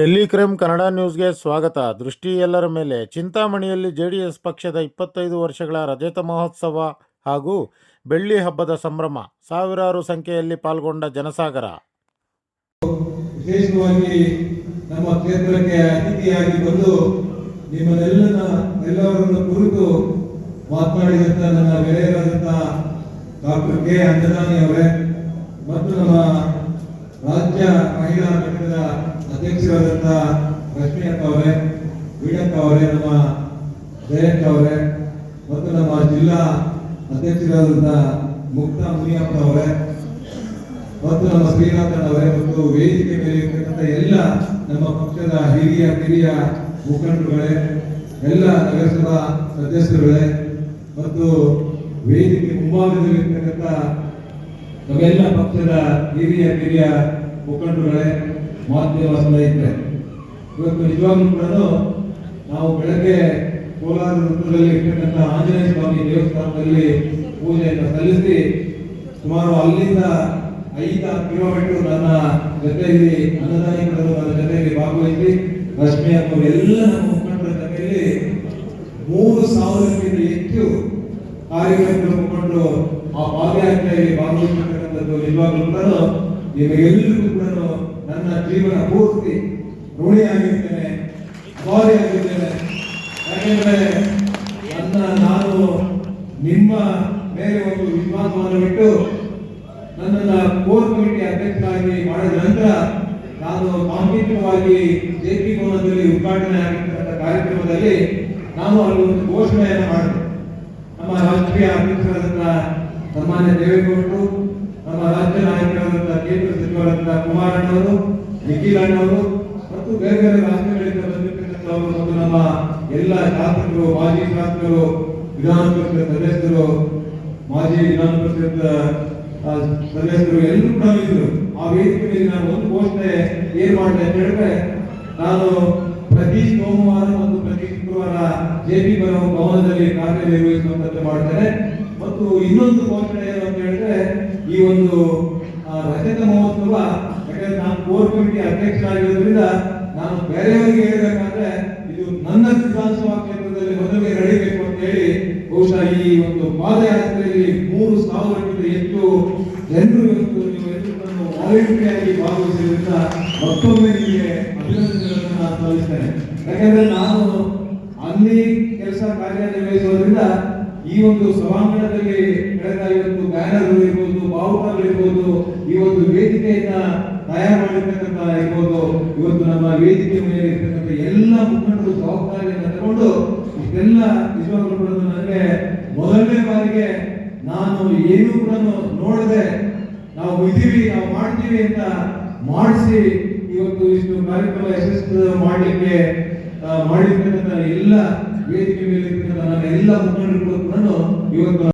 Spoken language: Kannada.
ಡೆಲ್ಲಿ ಕ್ರೈಮ್ ಕನ್ನಡ ನ್ಯೂಸ್ಗೆ ಸ್ವಾಗತ. ದೃಷ್ಟಿ ಎಲ್ಲರ ಮೇಲೆ ಚಿಂತಾಮಣಿಯಲ್ಲಿ ಜೆಡಿಎಸ್ ಪಕ್ಷದ ಇಪ್ಪತ್ತೈದು ವರ್ಷಗಳ ರಜತ ಮಹೋತ್ಸವ ಹಾಗೂ ಬೆಳ್ಳಿ ಹಬ್ಬದ ಸಂಭ್ರಮ, ಸಾವಿರಾರು ಸಂಖ್ಯೆಯಲ್ಲಿ ಪಾಲ್ಗೊಂಡ ಜನಸಾಗರ. ವಿಶೇಷವಾಗಿ ನಮ್ಮ ಕ್ಷೇತ್ರಕ್ಕೆ ಅತಿಥಿಯಾಗಿ ಬಂದು ನಿಮ್ಮನ್ನೆಲ್ಲನ ಎಲ್ಲರನ್ನು ಕುರಿತು ಮಾತನಾಡಿದಂತ ನನ್ನ ಗೆಳೆಯರಾದಂಥ ಡಾಕ್ಟರ್ ಕೆ. ಅಂಜನಾನಿ ಅವರೇ, ಮತ್ತು ನಮ್ಮ ರಾಜ್ಯ ಮಹಿಳಾ ಘಟಕದ ಅಧ್ಯಕ್ಷರಾದಂಥ ರಶ್ಮಿ ಅಪ್ಪ ಅವರೇ ವೀಡಪ್ಪ ಅವರೇ, ನಮ್ಮ ಜಯಕ್ಕ ಅವರೇ, ಮತ್ತು ನಮ್ಮ ಜಿಲ್ಲಾ ಅಧ್ಯಕ್ಷರಾದಂಥ ಮುಕ್ತಾ ಮುನಿಯಪ್ಪ ಅವರೇ, ಮತ್ತು ನಮ್ಮ ಶ್ರೀನಾಥನ್ ಅವರೇ, ಮತ್ತು ವೇದಿಕೆ ಮೇಲೆ ಇರ್ತಕ್ಕಂಥ ಎಲ್ಲ ನಮ್ಮ ಪಕ್ಷದ ಹಿರಿಯ, ಕಿರಿಯ ಮುಖಂಡರುಗಳೇ, ಎಲ್ಲ ನಗರಸಭಾ ಸದಸ್ಯರುಗಳೇ, ಮತ್ತು ವೇದಿಕೆ ಮುಂಭಾಗದಲ್ಲಿರ್ತಕ್ಕಂಥ ನಮ್ಮೆಲ್ಲ ಪಕ್ಷದ ಹಿರಿಯ, ಕಿರಿಯ ಮುಖಂಡರುಗಳೇ ಮಾಧ್ಯಮ ಸ್ನೇಹಿತರೆ ಇವತ್ತು ನಿಜವಾಗ್ಲೂ ಕೂಡ ನಾವು ಬೆಳಗ್ಗೆ ಕೋಲಾರ ವೃತ್ತದಲ್ಲಿ ಇರ್ತಕ್ಕಂಥ ಆಂಜನೇಯ ಸ್ವಾಮಿ ದೇವಸ್ಥಾನದಲ್ಲಿ ಪೂಜೆಯನ್ನು ಸಲ್ಲಿಸಿ ಸುಮಾರು ಅಲ್ಲಿಂದ ಐದಾರು ಕಿಲೋಮೀಟರ್ ನನ್ನ ಜೊತೆಯಲ್ಲಿ ಅನ್ನದಾನಿಗಳು ನನ್ನ ಜೊತೆಯಲ್ಲಿ ಭಾಗವಹಿಸಿ, ರಶ್ಮಿ ಅವರು ಎಲ್ಲ ನಮ್ಮ ಮುಖಂಡರ ಜೊತೆಯಲ್ಲಿ ಮೂರು ಸಾವಿರಕ್ಕಿಂತ ಹೆಚ್ಚು ಕಾರ್ಯಕರ್ತರು ಮುಖಂಡರು ಆ ಪಾದಯಾತ್ರೆಯಲ್ಲಿ ಭಾಗವಹಿಸಿರ್ತಕ್ಕಂಥದ್ದು ನಿಜವಾಗ್ಲೂ ಕೂಡ ನಿಮಗೆಲ್ಲರಿಗೂ ಕೂಡ ನನ್ನ ಜೀವನ ಪೂರ್ತಿ ಋಣಿಯಾಗಿರ್ತೇನೆ ಅಭಾರಿಯಾಗಿರ್ತೇನೆ ಯಾಕೆಂದ್ರೆ ನನ್ನ ನಾನು ನಿಮ್ಮ ಮೇಲೆ ಒಂದು ವಿಶ್ವಾಸವನ್ನು ಬಿಟ್ಟು ನನ್ನನ್ನು ಕೋರ್ ಕಮಿಟಿ ಅಧ್ಯಕ್ಷರಾಗಿ ಮಾಡಿದ ನಂತರ ನಾನು ಸಾಂಕೇತಿಕವಾಗಿ ಜೆ ಪಿ ಭವನದಲ್ಲಿ ಉದ್ಘಾಟನೆ ಆಗಿರ್ತಕ್ಕಂಥ ಕಾರ್ಯಕ್ರಮದಲ್ಲಿ ನಾನು ಅಲ್ಲಿ ಒಂದು ಘೋಷಣೆಯನ್ನು ಮಾಡಿದೆ. ನಮ್ಮ ರಾಷ್ಟ್ರೀಯ ಅಧ್ಯಕ್ಷರಾದಂಥ ಸನ್ಮಾನ್ಯ ದೇವೇಗೌಡರು ಸಚಿವರಾದಂಥ ಕುಮಾರಣ್ಣವರು ನಿಖಿಲ್ ಅಣ್ಣವರು ಮತ್ತು ಬೇರೆ ಬೇರೆ ರಾಜ್ಯಗಳಿಂದ ಬಂದಿರತಕ್ಕಂಥವರು ಮತ್ತು ನಮ್ಮ ಎಲ್ಲ ಶಾಸಕರು, ಮಾಜಿ ಶಾಸಕರು ವಿಧಾನ ಪರಿಷತ್ ಸದಸ್ಯರು, ಮಾಜಿ ವಿಧಾನ ಪರಿಷತ್ ಸದಸ್ಯರು ಎಲ್ಲರೂ ಕೂಡ ಇದ್ರು ಆ ವೇದಿಕೆಯಲ್ಲಿ ನಾನು ಒಂದು ಘೋಷಣೆ ಏನ್ ಮಾಡಿದೆ ಅಂತ ಹೇಳಿದ್ರೆ, ನಾನು ಪ್ರತಿ ಸೋಮವಾರ ಮತ್ತು ಪ್ರತಿ ಶುಕ್ರವಾರ ಜೆ ಪಿ ಭವನದಲ್ಲಿ ಕಾರ್ಯನಿರ್ವಹಿಸುವಂತೆ ಮಾಡ್ತೇನೆ. ಮತ್ತು ಇನ್ನೊಂದು ಘೋಷಣೆ ಏನು ಅಂತ ಹೇಳಿದ್ರೆ, ಈ ಒಂದು ರಜತ ಮಹೋತ್ಸವ, ಯಾಕಂದ್ರೆ ನಾನು ಕೋರ್ ಕಮಿಟಿ ಅಧ್ಯಕ್ಷರಾಗಿರೋದ್ರಿಂದ ನಾನು ಬೇರೆಯವರಿಗೆ ಹೇಳಬೇಕಾದ್ರೆ ಇದು ನನ್ನ ವಿಧಾನಸಭಾ ಕ್ಷೇತ್ರದಲ್ಲಿ ಮೊದಲಿಗೆ ನಡೀಬೇಕು ಅಂತ ಹೇಳಿ ಬಹುಶಃ ಈ ಒಂದು ಪಾದಯಾತ್ರೆಯಲ್ಲಿ ಮೂರು ಸಾವಿರಕ್ಕಿಂತ ಹೆಚ್ಚು ಜನರು ಇವತ್ತು ನೀವು ವಾಲಂಟಿಯಾಗಿ ಭಾಗವಹಿಸಿದ್ರಿಂದ ಮತ್ತೊಮ್ಮೆ ನಿಮಗೆ ಅಭಿನಂದನೆಗಳನ್ನು ನಾನು ಸಲ್ಲಿಸ್ತೇನೆ. ಯಾಕಂದ್ರೆ ನಾನು ಅಲ್ಲಿ ಕೆಲಸ ಕಾರ್ಯನಿರ್ವಹಿಸೋದ್ರಿಂದ ಈ ಒಂದು ಸಭಾಂಗಣದಲ್ಲಿ ಕಳೆದ ಇವತ್ತು ಬ್ಯಾನರ್ ಇರ್ಬೋದು ಬಾವುಟಗಳಿರ್ಬೋದು ಈ ಒಂದು ವೇದಿಕೆಯನ್ನ ತಯಾರು ಮಾಡಿರ್ತಕ್ಕಂಥ ಇರ್ಬೋದು, ಇವತ್ತು ನಮ್ಮ ವೇದಿಕೆ ಮೇಲೆ ಇರ್ತಕ್ಕಂಥ ಎಲ್ಲ ಮುಖಂಡರು ಜವಾಬ್ದಾರಿಯನ್ನು ತಗೊಂಡು ಇದೆಲ್ಲ ನಿಜವಾಗ್ಲೂ ಕೂಡ ನನಗೆ ಮೊದಲನೇ ಬಾರಿಗೆ ನಾನು ಏನು ಕೂಡ ನೋಡದೆ ನಾವು ಇದೀವಿ ನಾವು ಮಾಡ್ತೀವಿ ಅಂತ ಮಾಡಿಸಿ ಇವತ್ತು ಇಷ್ಟು ಕಾರ್ಯಕ್ರಮ ಯಶಸ್ಸು ಮಾಡಲಿಕ್ಕೆ ಮಾಡಿರ್ತಕ್ಕಂಥ ಎಲ್ಲ ವೇದಿಕೆ ಮೇಲೆ ಇರ್ತಕ್ಕಂಥ ಎಲ್ಲ ಮುಖಂಡರು ಕೂಡ ಇವತ್ತು